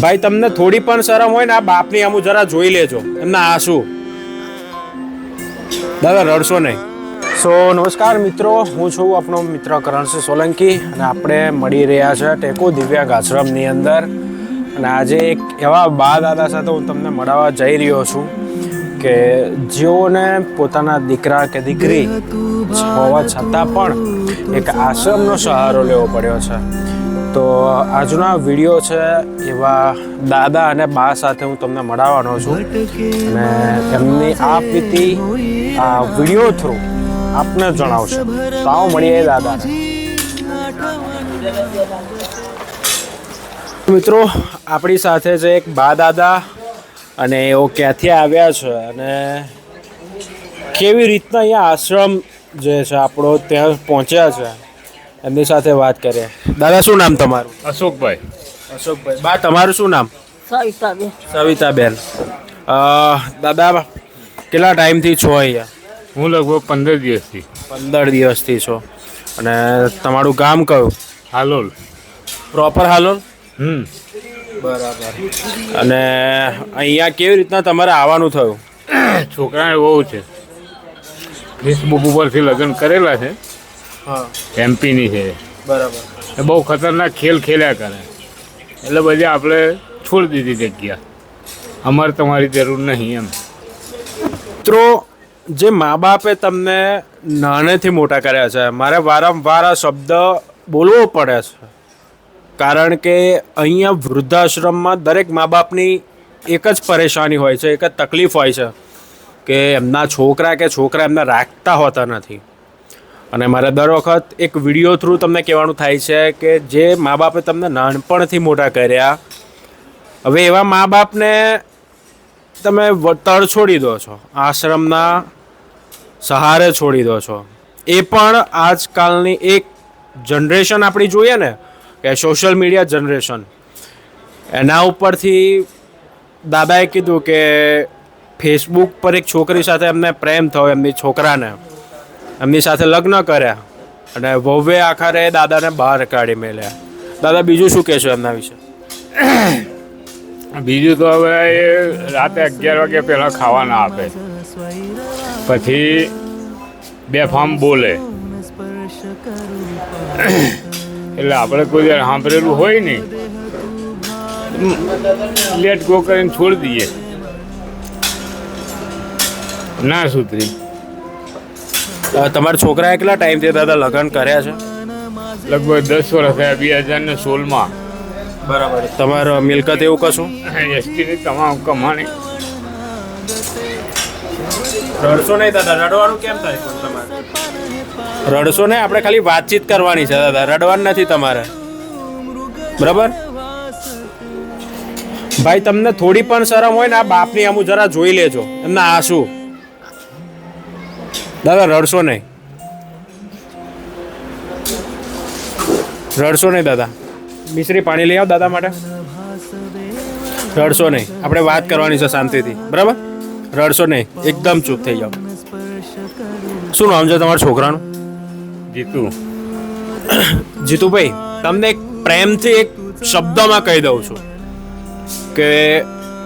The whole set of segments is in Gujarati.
ભાઈ, તમને થોડી પણ શરમ હોય ને, આ બાપની આમ જરા જોઈ લેજો. એમના આંસુ. દાદા, રડશો નહીં. સો, નમસ્કાર મિત્રો. હું છું આપણો મિત્ર કરણસિંહ સોલંકી અને આપણે મળી રહ્યા છે ટેકો દિવ્યાંગ આશ્રમની અંદર. અને આજે એક એવા બા દાદા સાથે હું તમને મળવા જઈ રહ્યો છું કે જેઓને પોતાના દીકરા કે દીકરી હોવા છતાં પણ એક આશ્રમનો સહારો લેવો પડ્યો છે. તો આજનો આ વીડિયો છે એવા દાદા અને બા સાથે હું તમને મળવાનો છું. અને એમની આ પ્રીતિ આ વીડિયો થ્રુ આપને જણાવશે. તો મળીએ દાદા મિત્રો, આપણી સાથે છે એક બા દાદા અને એઓ ક્યાંથી આવ્યા છે અને કેવી રીતના અહીંયા આશ્રમ જે છે આપણો ત્યાં પહોંચ્યા છે. એમની સાથે વાત કરીએ. દાદા શું નામ તમારું? અશોકભાઈ. અશોકભાઈ. બા તમારું શું નામ? સવિતાબેન. સવિતાબેન. અ, દાદા કેટલા ટાઈમથી છો અહીંયા? હું લગભગ પંદર દિવસથી. પંદર દિવસથી છો. અને તમારું ગામ કયું? હાલોલ. પ્રોપર હાલોલ? હમ. બરાબર. અને અહીંયા કેવી રીતના તમારે આવવાનું થયું? છોકરાને બહુ છે. ફેસબુક ઉપરથી લગ્ન કરેલા છે. એમપીની છે. બરાબર. એ બહુ ખતરનાક ખેલ ખેલ્યા કરે. એટલે બધી આપણે છોડી દીધી જગ્યા. અમારે તમારી જરૂર નહીં એમ. મિત્રો જે મા બાપે તમને નાનેથી મોટા કર્યા છે મારે વારંવાર આ શબ્દ બોલવો પડે છે. કારણ કે અહીંયા વૃદ્ધાશ્રમમાં દરેક મા બાપની એક જ પરેશાની હોય છે એક જ તકલીફ હોય છે કે એમના છોકરા કે છોકરા એમને રાખતા હોતા નથી. અને મારે દર વખત એક વીડિયો થ્રુ તમને કહેવાનું થાય છે કે જે મા બાપે તમને નાનપણથી મોટા કર્યા. હવે એવા મા બાપને તમે તળ છોડી દો છો, આશ્રમના સહારે છોડી દો છો. એ પણ આજકાલની એક જનરેશન આપણી જોઈએ ને, કે સોશિયલ મીડિયા જનરેશન એના ઉપરથી દાદાએ કીધું કે ફેસબુક પર એક છોકરી સાથે એમને પ્રેમ થયો એમની છોકરાને. એમની સાથે લગ્ન કર્યા અને વહુએ આખરે દાદાને બહાર કાઢી મેલ્યા. દાદા, બીજું શું કહેશો એમના વિશે? બીજું તો હવે એ રાતે અગિયાર વાગ્યા પહેલાં ખાવા ના આપે. પછી બે ફામ બોલે. એટલે આપણે કોઈ વાર સાંભળેલું હોય નહીં. લેટ ગો કરીને છોડી દઈએ. ના સુધરી. તમારા છોકરા કેટલા ટાઈમથી દાદા લગ્ન કર્યા છે? લગભગ દસ વર્ષ થયા બે હજાર ને સોળમાં. બરાબર. તમારો મિલકત એવું કશું? એસટીની તમામ કમાણી. રડશો નહીં દાદા રડવાનું કેમ થાય તમારે? રડશો નહીં આપણે ખાલી વાતચીત કરવાની છે દાદા રડવાનું નથી તમારે. બરાબર? ભાઈ તમને થોડી પણ શરમ હોય ને આ બાપની આમ જરા જોઈ લેજો એમના આંસુ. દાદા રડશો નહીં. રડશો નહીં દાદા. મિશ્રી પાણી લઈ આવ દાદા માટે. રડશો નહીં. આપણે વાત કરવાની છે શાંતિથી. બરાબર? રડશો નહીં. એકદમ ચૂપ થઈ જાઓ. શું નામ છે તમારા છોકરાનું? જીતું. જીતુભાઈ તમને એક પ્રેમથી એક શબ્દમાં કહી દઉં છું કે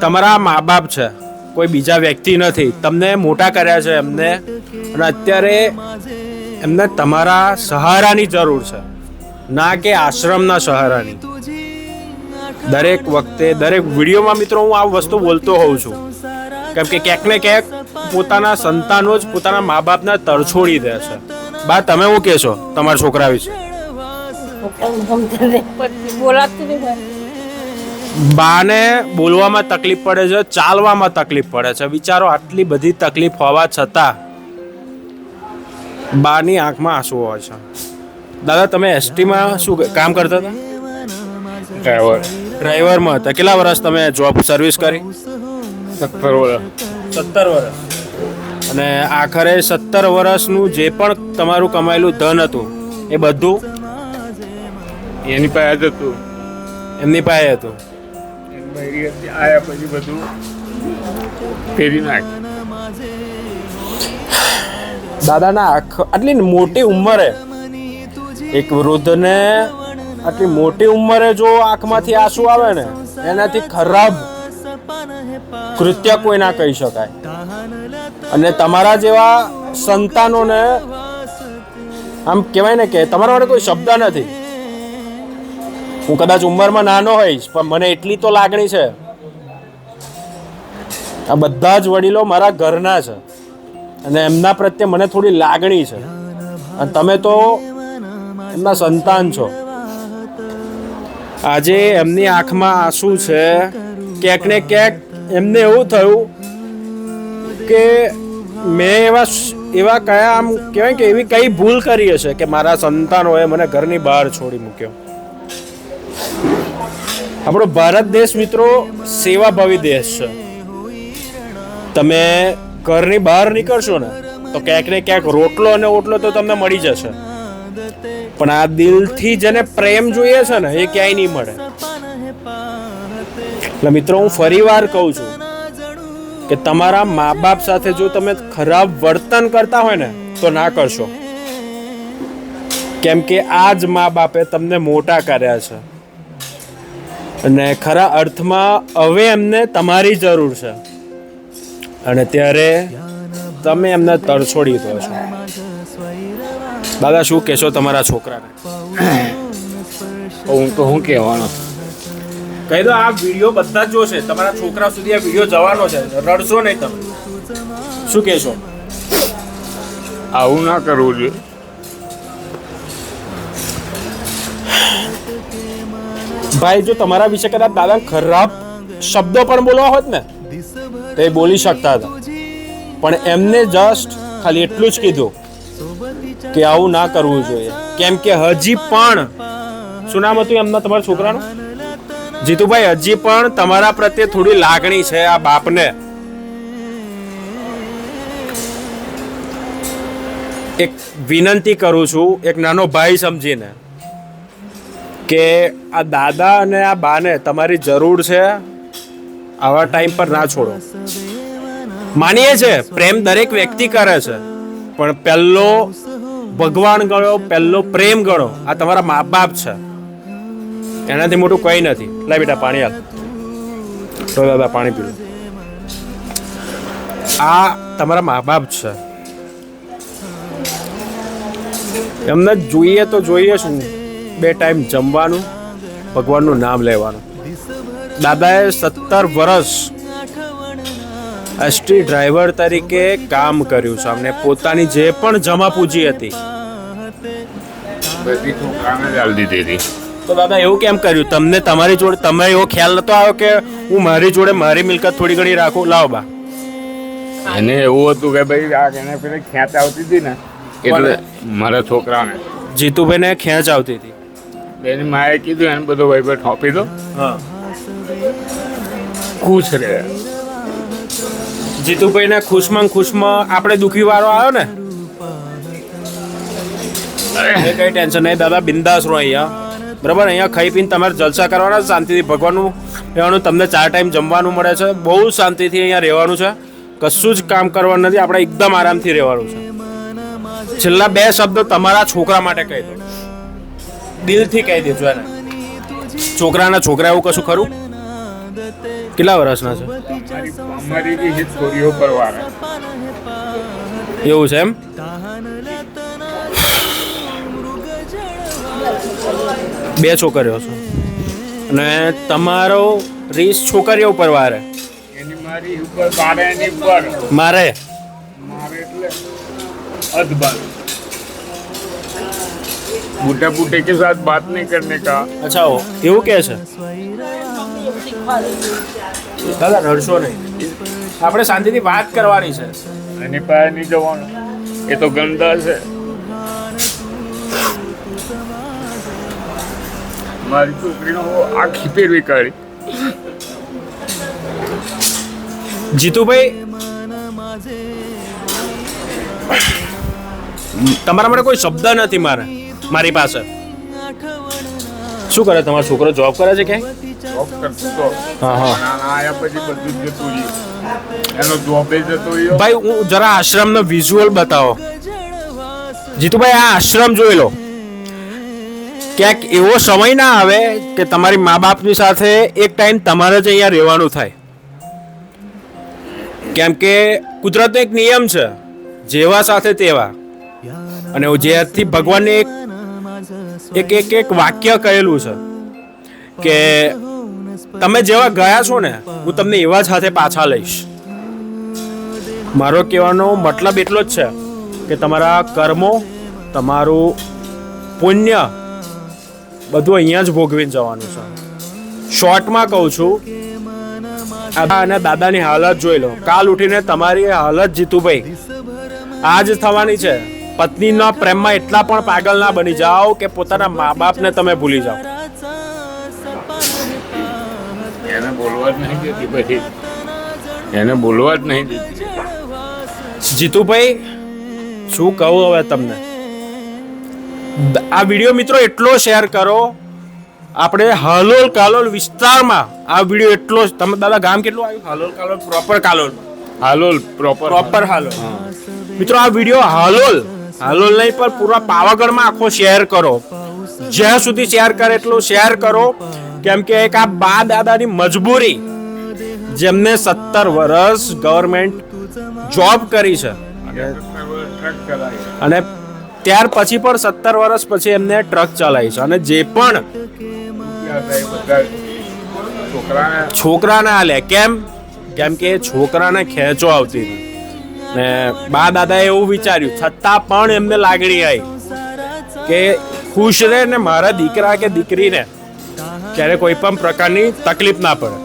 તમારા મા બાપ છે. કોઈ બીજા વ્યક્તિ નથી. તમને મોટા કર્યા છે એમને. અને અત્યારે એમને તમારા સહારાની જરૂર છે. ના કે આશ્રમના સહારાની. દરેક વખતે દરેક વિડીયોમાં મિત્રો હું આ વસ્તુ બોલતો હોઉં છું. કેમ કે ક્યાંક ને ક્યાંક પોતાના સંતાનો જ પોતાના મા બાપને તરછોડી દે છે. બા તમે શું કહેશો તમારા છોકરા વિશે? બોલાતું. બાને બોલવામાં તકલીફ પડે છે ચાલવામાં તકલીફ પડે છે. વિચારો આટલી બધી તકલીફ હોવા છતાં બાની આંખમાં આંસુ હોય છે. દાદા તમે એસટીમાં શું કામ કરતા હતા? ડ્રાઈવર. ડ્રાઈવરમાં હતા. કેટલા વર્ષ તમે જોબ સર્વિસ કરી? સત્તર વર્ષ સત્તર વર્ષ અને આખરે સત્તર વર્ષનું જે પણ તમારું કમાયેલું ધન હતું એ બધું એની પાસે જ હતું. એમની પાસે હતું? એની હતી, આયા પછી બધું પહેરી નાખ. દાદાના આખ આટલી મોટી ઉંમરે એક વૃદ્ધને આટલી મોટી ઉંમરે જો આંખમાંથી આંસુ આવે ને એનાથી ખરાબ કૃત્ય કોઈ ના કહી શકાય. અને તમારા જેવા સંતાનોને આમ કહેવાય ને કે તમારા માટે કોઈ શબ્દ નથી. હું કદાચ ઉંમરમાં નાનો હોઈશ, પણ મને એટલી તો લાગણી છે. આ બધા જ વડીલો મારા ઘરના છે. અને એમના પ્રત્યે મને થોડી લાગણી છે. અને તમે તો એમના સંતાન છો. આજે એમની આંખમાં આંસુ છે. ક્યાંક ને ક્યાંક એમને એવું થયું કે મેં એવા એવા કયા, આમ કહેવાય કે એવી કઈ ભૂલ કરી હશે કે મારા સંતાનોએ મને ઘરની બહાર છોડી મૂક્યો. આપણો ભારત દેશ મિત્રો સેવાભાવી દેશ છે. તમે ઘરની બહાર નીકળશો ને, તો ક્યાંક ને ક્યાંક રોટલો અને ઓટલો તો તમને મળી જશે. પણ આ દિલથી જેને પ્રેમ જોઈએ છે ને, એ ક્યાંય નહીં મળે. એટલે મિત્રો, હું ફરી વાર કહું છું કે તમારા મા બાપ સાથે જો તમે ખરાબ વર્તન કરતા હોય ને, તો ના કરશો. કેમ કે આ જ મા બાપે તમને મોટા કર્યા છે. અને ખરા અર્થમાં હવે એમને તમારી જરૂર છે. અને ત્યારે તમે એમને તરછોડી દો છો. દાદા શું કહેશો તમારા છોકરાને? હું તો શું કહેવાનો. કહી દો આ વીડિયો બધા જ જોશે. તમારા છોકરા સુધી આ વીડિયો જવાનો છે. રડશો નહીં તમે. શું કહેશો? આવું ના કરવું જોઈએ. ભાઈ, જો તમારા વિશે કદાચ દાદા ખરાબ શબ્દો પણ બોલવા હોત ને, તો એ બોલી શકતા હતા. પણ એમને જસ્ટ ખાલી એટલું જ કીધું કે આવું ના કરવું જોઈએ. કેમ કે હજી પણ, શું નામ હતું એમના તમારા છોકરાનું? જીતુભાઈ, હજી પણ તમારા પ્રત્યે થોડી લાગણી છે આ બાપને. એક વિનંતી કરું છું, એક નાનો ભાઈ સમજીને. કે આ દાદા અને આ બાને તમારી જરૂર છે, આવા ટાઈમ પર ના છોડો. માનીએ છે, પ્રેમ દરેક વ્યક્તિ કરે છે, પણ પહેલો ભગવાન ગણો, પહેલો પ્રેમ ગણો, આ તમારા મા બાપ છે. એનાથી મોટું કંઈ નથી. લાય બેટા પાણી હાલ તો દાદા પાણી પીવું આ તમારા મા બાપ છે. એમને જોઈએ તો જોઈએ શું? બે ટાઈમ જમવાનું ભગવાનનું નામ લેવાનું. દાદાએ સત્તર વર્ષ એસટી ડ્રાઈવર તરીકે કામ કર્યું છે. અમને પોતાની જે પણ જમા પૂજી હતી. તો દાદા એવું કેમ કર્યું? તમને તમારી જોડે તમે એવો ખ્યાલ નતો આવ્યો કે હું મારી જોડે મારી મિલકત થોડી ઘણી રાખું? લાવ બા. એને એવું હતું કે ભાઈ આ એને પેલી ખેંચ આવતી હતી ને એટલે મારા છોકરાને. જીતુભાઈને ખેંચ આવતી હતી. એની માએ કીધું એને બધો ભાઈ ભાઈ ઠોપી દો. હા. ખુશ રહે. જીતુભાઈને ખુશમાં ને ખુશમાં આપણે દુખી વાળો આવ્યો ને? કઈ ટેન્શન નહીં દાદા બિંદાસ રહો અહીંયા. બરાબર અહીંયા ખાઈ પીને તમારે જલસા કરવાના શાંતિથી ભગવાનનું રહેવાનું તમને ચાર ટાઈમ જમવાનું મળે છે. બહુ શાંતિથી અહીંયા રહેવાનું છે. કશું જ કામ કરવાનું નથી આપણે એકદમ આરામથી રહેવાનું છે. છેલ્લા બે શબ્દો તમારા છોકરા માટે કહી દો દિલથી કહી દેજો એને. છોકરાના છોકરા એવું કશું ખરું? કેટલા વર્ષના છે? એવું છે એમ? બે છોકરીઓ છો. અને તમારો રીસ છોકરીઓ ઉપર વારે એની મારી ઉપર બારે એની ઉપર. મારે? મારે એટલે અદબાર बूढ़े बूढ़े के साथ बात नहीं करने का અચ્છા ઓ એવું કે છે દાદા રડશો નહીં આપણે શાંતિથી વાત કરવાની છે એની પાસે નહીં જવાનું એ તો ગંદા છે મારી છોકરીનો આખી પેરવી કાઢી જીતુભાઈ તમારા માટે કોઈ શબ્દ નથી મારે મારી પાસે. શું કરે? તમારો છોકરો જોબ કરે છે ક્યાંય? જોબ કરતો હા હા. આયા પછી બધું જ જતું રહ્યું. એનો જોબે જતો રહ્યો. ભાઈ હું જરા આશ્રમનો વિઝ્યુઅલ બતાવો. જીતુભાઈ આ આશ્રમ જોઈ લો. ક્યાંક એવો સમય ના આવે કે તમારી મા બાપની સાથે એક ટાઈમ તમારે જ અહીંયા રહેવાનું થાય. કેમ કે કુદરતનો એક નિયમ છે જેવા સાથે તેવા. અને જેથી ભગવાનને એક એક એક એક વાક્ય કહેલું છે કે તમે જેવા ગયા છો ને, હું તમને એવા સાથે પાછા લઈશ. મારો કહેવાનો મતલબ એટલો જ છે કે તમારા કર્મો, તમારું પુણ્ય બધું અહીંયા જ ભોગવીને જવાનું છે. શોર્ટમાં કહું છું અને દાદાની હાલત જોઈ લો. કાલ ઉઠીને તમારી હાલત જીતુભાઈ. આજ થવાની છે. પત્નીના પ્રેમમાં એટલા પણ પાગલ ના બની જાઓ કે પોતાના મા બાપને તમે ભૂલી જાઓ. એને બોલવા જ નહીં દેતી ભાઈ એને બોલવા જ નહીં દેતી જીતુભાઈ શું કહું હવે તમને? આ વીડિયો મિત્રો એટલો શેર કરો. આપણે હાલોલ કાલોલ વિસ્તારમાં આ વીડિયો એટલો જ- તમે દાદા ગામ કેટલું આવ્યું? Halol Kalol proper Kalol. Halol. Proper proper Halol. મિત્રો આ વીડિયો હાલોલ હાલોલ નહીં, પણ પૂરા પાવાગઢમાં આખો શેર કરો. જ્યાં સુધી શેર કરે એટલું શેર કરો. કેમ કે એક આ બા દાદાની મજબૂરી, જેમને સત્તર વર્ષ ગવર્મેન્ટ જોબ કરી છે. અને ત્યાર પછી પણ સત્તર વર્ષ પછી એમને ટ્રક ચલાવી છે. અને જે પણ છોકરાને આ લે. કેમ? કેમ કે છોકરાને ખેંચો આવતી હતી ને બા દાદાએ એવું વિચાર્યું, છતાં પણ એમને લાગણી આવી કે ખુશ રહે ને મારા દીકરા કે દીકરીને ક્યારે કોઈ પણ પ્રકારની તકલીફ ના પડે.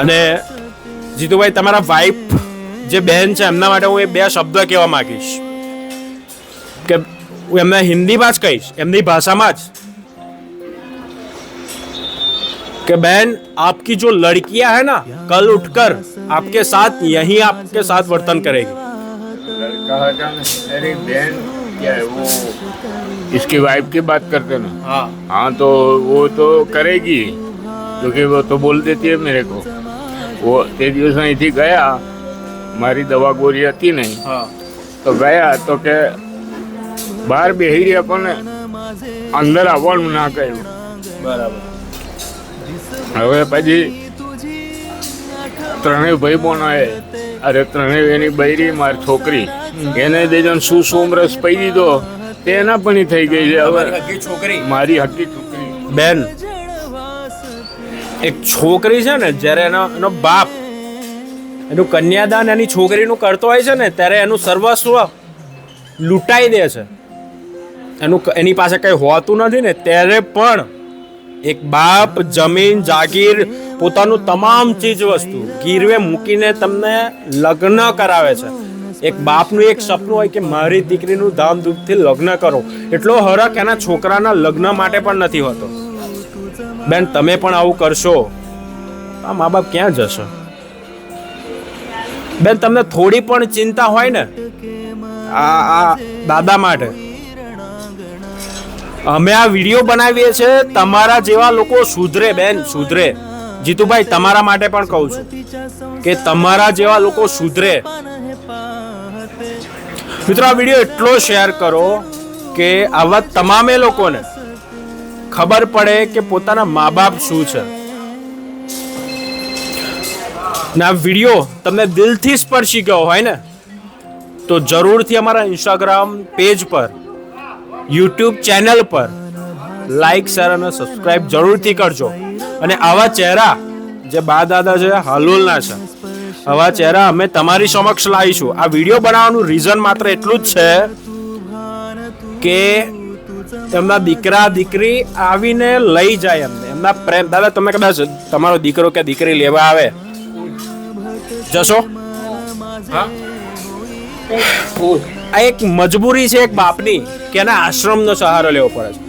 અને જીતુભાઈ, તમારા વાઈફ જે બહેન છે, એમના માટે હું એ બે શબ્દ કહેવા માંગીશ કે હું એમને હિન્દીમાં જ કહીશ, એમની ભાષામાં જ कि बहन आपकी जो लड़कियां है ना कल उठकर आपके साथ यही आपके साथ वर्तन करेगी लड़का था ना अरे बहन क्या है वो इसकी वाइफ की बात करते ना हाँ हाँ तो वो तो करेगी क्योंकि वो तो बोल देती है मेरे को वो તે દિવસ અહીંથી ગયા મારી દવા ગોરી હતી નહીં हाँ તો ગયા તો કે બહાર બેહી રહ્યા પણ અંદર આવવાનું ના કહ્યું બરાબર હવે પછી ત્રણેય ભાઈ બોનાએ અરે ત્રણેય એની બૈરી મારી છોકરી. એને દેજો શું સોમરસ પી દીધો તેના પણ ઈ થઈ ગઈ છે હવે. છોકરી. મારી હકી છોકરી. બેન એક છોકરી છે ને જ્યારે એનો એનો બાપ એનું કન્યાદાન એની છોકરીનું કરતો હોય છે ને ત્યારે એનું સર્વસ્વ લૂંટાઈ દે છે. એનું એની પાસે કંઈ હોતું નથી ને ત્યારે પણ એક બાપ જમીન જાગીર પોતાનું તમામ ચીજ વસ્તુ ગીરવે મૂકીને તમને લગ્ન કરાવે છે. એક બાપનું એક સપનું હોય કે મારી દીકરીનું ધામધૂમથી લગ્ન કરો. એટલો હરખ એના છોકરાના લગ્ન માટે પણ નથી હોતો. બેન, તમે પણ આવું કરશો. આ મા બાપ ક્યાં જશે? બેન, તમને થોડી પણ ચિંતા હોય ને? આ આ દાદા માટે. અમે આ વીડિયો બનાવીએ છીએ તમારા જેવા લોકો સુધરે બેન, સુધરે. જીતુભાઈ, તમારા માટે પણ કહું છું કે તમારા જેવા લોકો સુધરે. મિત્રો, આ વીડિયો એટલો શેર કરો કે આવા તમામે લોકોને ખબર પડે કે પોતાના મા બાપ શું છે. આ વીડિયો તમને દિલથી સ્પર્શી ગયો હોય ને, તો જરૂરથી અમારા ઇન્સ્ટાગ્રામ પેજ પર યુટ્યુબ ચેનલ પર લાઈક, શેર અને સબસ્ક્રાઇબ જરૂરથી કરજો. અને આવા ચહેરા જે બા દાદા છે, હાલોલના છે, આવા ચહેરા અમે તમારી સમક્ષ લાવીશું. આ વીડિયો બનાવવાનું રીઝન માત્ર એટલું જ છે કે એમના દીકરા, દીકરી આવીને લઈ જાય એમને. એમના પ્રેમ દાદા, તમે કદાચ તમારો દીકરો કે દીકરી લેવા આવે. જશો? હા? આ એક મજબૂરી છે એક બાપની કે એના આશ્રમનો સહારો લેવો પડે છે.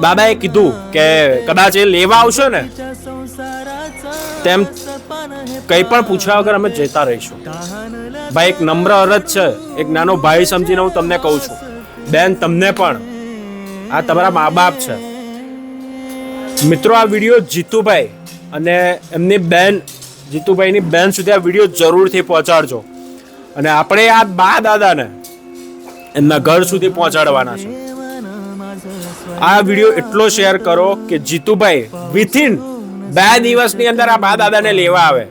બાબાએ કીધું કે કદાચ એ લેવા આવશો ને, તેમ કંઈ પણ પૂછ્યા વગર અમે જતા રહીશું. ભાઈ, એક નમ્ર અરજ છે. એક નાનો ભાઈ સમજીને હું તમને કહું છું. બેન, તમને પણ. આ તમારા મા બાપ છે. મિત્રો, આ વીડિયો જીતુભાઈ અને એમની બેન, જીતુભાઈની બેન સુધી આ વીડિયો જરૂરથી પહોંચાડજો. અને આપણે આ બા દાદાને એમના ઘર સુધી પહોંચાડવાના છે. આ વીડિયો એટલો શેર કરો કે જીતુભાઈ વિથિન બે દિવસની અંદર આ બા દાદાને લેવા આવે.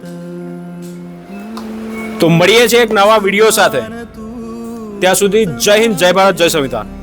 તો મળીએ છીએ એક નવા વીડિયો સાથે. ત્યાં સુધી જય હિન્દ, જય ભારત, જય સંવિધાન.